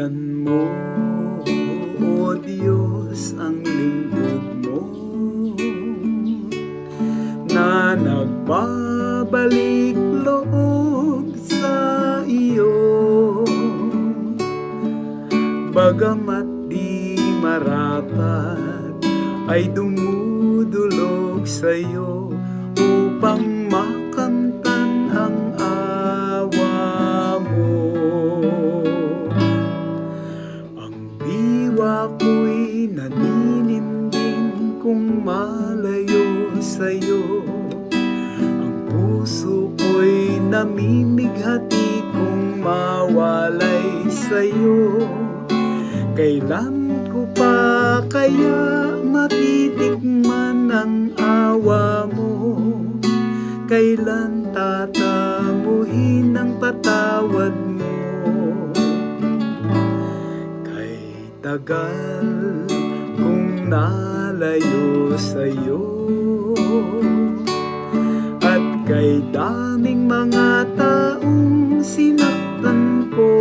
Kalugdan mo, O Diyos, ang lingkod mo. Na nagbabalik loob sa iyo. Bagamat di marapat ay dumudulog sa iyo upang malayo sa'yo Ang puso ko'y namimighati kung mawalay sa'yo Kailan ko pa kaya matitikman ang awa mo? Kailan tatamuhin ang patawad mo? Kay tagal kung nalayo sa'yo. At kay daming mga taong sinaktan ko.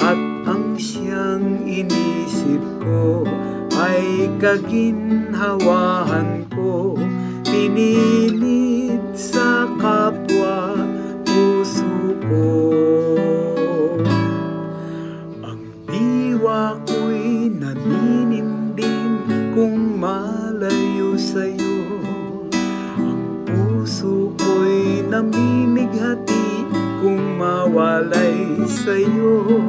At ang siyang inisip ko ay kaginhawahan ko. Pinilit sa kapwa namimighati kung mawalay sa'yo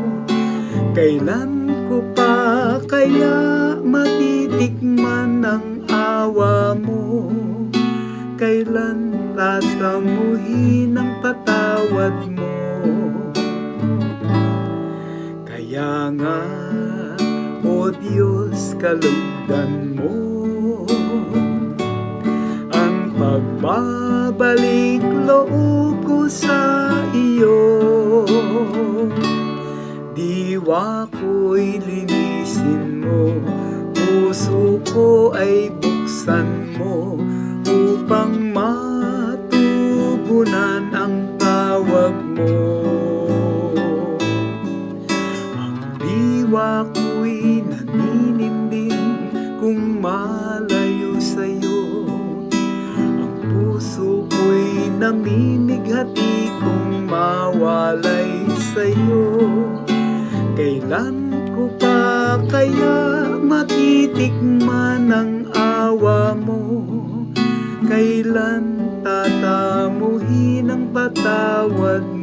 Kailan ko pa kaya matitikman ang awa mo? Kailan tatamuhin ang patawad mo? Kaya nga, O Diyos, kalugdan mo Ang pagbabalik sa iyo. Diwa ko'y linisin mo. Puso ko ay buksan mo Upang matugunan ang tawag mo namimighati Kung mawalay sa'yo Kailan ko pa kaya matitikman ang awa mo? Kailan tatamuhin ang patawad mo?